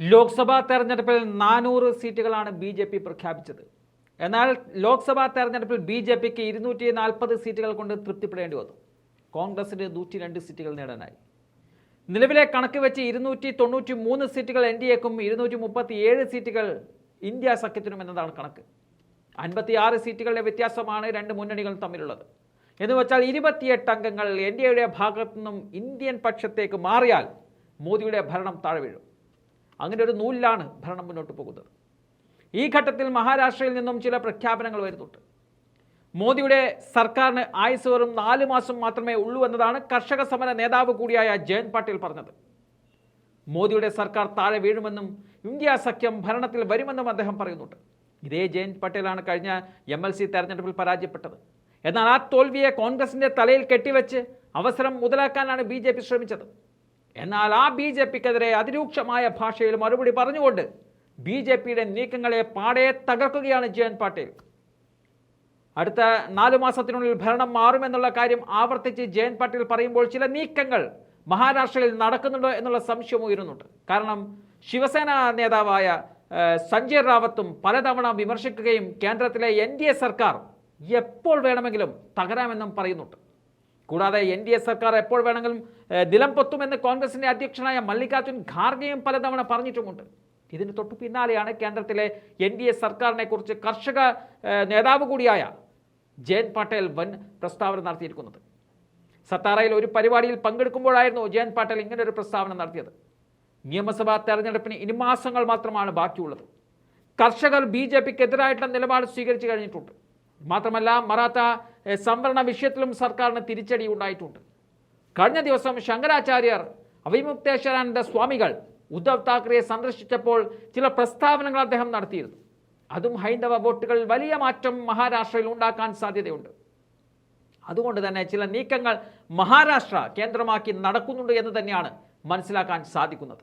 ലോക്സഭാ തെരഞ്ഞെടുപ്പിൽ നാനൂറ് സീറ്റുകളാണ് ബി ജെ പി പ്രഖ്യാപിച്ചത്. എന്നാൽ ലോക്സഭാ തെരഞ്ഞെടുപ്പിൽ ബി ജെ പിക്ക് ഇരുന്നൂറ്റി നാൽപ്പത് സീറ്റുകൾ കൊണ്ട് തൃപ്തിപ്പെടേണ്ടി വന്നു. കോൺഗ്രസിന് നൂറ്റി രണ്ട് സീറ്റുകൾ നേടാനായി. നിലവിലെ കണക്ക് വെച്ച് ഇരുന്നൂറ്റി തൊണ്ണൂറ്റി മൂന്ന് സീറ്റുകൾ എൻ ഡി എക്കും ഇരുന്നൂറ്റി മുപ്പത്തി ഏഴ് സീറ്റുകൾ ഇന്ത്യ സഖ്യത്തിനും എന്നതാണ് കണക്ക്. അൻപത്തി ആറ് സീറ്റുകളുടെ വ്യത്യാസമാണ് രണ്ട് മുന്നണികളും തമ്മിലുള്ളത്. എന്ന് വെച്ചാൽ ഇരുപത്തിയെട്ട് അംഗങ്ങൾ എൻ ഡി എയുടെ ഭാഗത്തു നിന്നും ഇന്ത്യൻ പക്ഷത്തേക്ക് മാറിയാൽ മോദിയുടെ ഭരണം താഴെ വീഴും. അങ്ങനെ ഒരു നൂലിലാണ് ഭരണം മുന്നോട്ട് പോകുന്നത്. ഈ ഘട്ടത്തിൽ മഹാരാഷ്ട്രയിൽ നിന്നും ചില പ്രഖ്യാപനങ്ങൾ വരുന്നുണ്ട്. മോദിയുടെ സർക്കാരിന് ആയുസ് വെറും നാല് മാസം മാത്രമേ ഉള്ളൂ എന്നതാണ് കർഷക സമര നേതാവ് കൂടിയായ ജയൻ പാട്ടീൽ പറഞ്ഞത്. മോദിയുടെ സർക്കാർ താഴെ വീഴുമെന്നും ഇന്ത്യ സഖ്യം ഭരണത്തിൽ വരുമെന്നും അദ്ദേഹം പറയുന്നുണ്ട്. ഇതേ ജയൻ പട്ടേലാണ് കഴിഞ്ഞ എം എൽ സി തെരഞ്ഞെടുപ്പിൽ പരാജയപ്പെട്ടത്. എന്നാൽ ആ തോൽവിയെ കോൺഗ്രസിന്റെ തലയിൽ കെട്ടിവെച്ച് അവസരം മുതലാക്കാനാണ് ബി ജെ പി ശ്രമിച്ചത്. എന്നാൽ ആ ബി ജെ പിക്കെതിരെ അതിരൂക്ഷമായ ഭാഷയിൽ മറുപടി പറഞ്ഞുകൊണ്ട് ബി ജെ പിയുടെ നീക്കങ്ങളെ പാടെ തകർക്കുകയാണ് ജയൻ പാട്ടീൽ. അടുത്ത നാലു മാസത്തിനുള്ളിൽ ഭരണം മാറുമെന്നുള്ള കാര്യം ആവർത്തിച്ച് ജയൻ പാട്ടീൽ പറയുമ്പോൾ ചില നീക്കങ്ങൾ മഹാരാഷ്ട്രയിൽ നടക്കുന്നുണ്ടോ എന്നുള്ള സംശയം ഉയരുന്നുണ്ട്. കാരണം ശിവസേന നേതാവായ സഞ്ജയ് റാവത്തും പലതവണ വിമർശിക്കുകയും കേന്ദ്രത്തിലെ എൻ ഡി എ സർക്കാർ എപ്പോൾ വേണമെങ്കിലും തകരാമെന്നും പറയുന്നുണ്ട്. കൂടാതെ എൻ ഡി എ സർക്കാർ എപ്പോൾ വേണമെങ്കിലും നിലം പൊത്തുമെന്ന് കോൺഗ്രസിന്റെ അധ്യക്ഷനായ മല്ലികാർജുൻ ഖാർഗെയും പലതവണ പറഞ്ഞിട്ടുമുണ്ട്. ഇതിന് തൊട്ടു പിന്നാലെയാണ് കേന്ദ്രത്തിലെ എൻ ഡി എ സർക്കാരിനെ കുറിച്ച് കർഷക നേതാവ് കൂടിയായ ജയൻ പട്ടേൽ വൻ പ്രസ്താവന നടത്തിയിരിക്കുന്നത്. സത്താറയിൽ ഒരു പരിപാടിയിൽ പങ്കെടുക്കുമ്പോഴായിരുന്നു ജയൻ പട്ടേൽ ഇങ്ങനെ ഒരു പ്രസ്താവന നടത്തിയത്. നിയമസഭാ തെരഞ്ഞെടുപ്പിന് ഇനി മാസങ്ങൾ മാത്രമാണ് ബാക്കിയുള്ളത്. കർഷകർ ബി ജെ പിക്ക് എതിരായിട്ടുള്ള നിലപാട് സ്വീകരിച്ചു കഴിഞ്ഞിട്ടുണ്ട്. മാത്രമല്ല മറാത്ത സംവരണ വിഷയത്തിലും സർക്കാരിന് തിരിച്ചടി ഉണ്ടായിട്ടുണ്ട് കഴിഞ്ഞ ദിവസം ശങ്കരാചാര്യർ അവിമുക്തേശ്വരാനന്ദ സ്വാമികൾ ഉദ്ധവ് താക്കറെയെ സന്ദർശിച്ചപ്പോൾ ചില പ്രസ്താവനകൾ അദ്ദേഹം നടത്തിയിരുന്നു. അതും ഹൈന്ദവ വോട്ടുകളിൽ വലിയ മാറ്റം മഹാരാഷ്ട്രയിൽ ഉണ്ടാക്കാൻ സാധ്യതയുണ്ട്. അതുകൊണ്ട് തന്നെ ചില നീക്കങ്ങൾ മഹാരാഷ്ട്ര കേന്ദ്രമാക്കി നടക്കുന്നുണ്ട് എന്ന് തന്നെയാണ് മനസ്സിലാക്കാൻ സാധിക്കുന്നത്.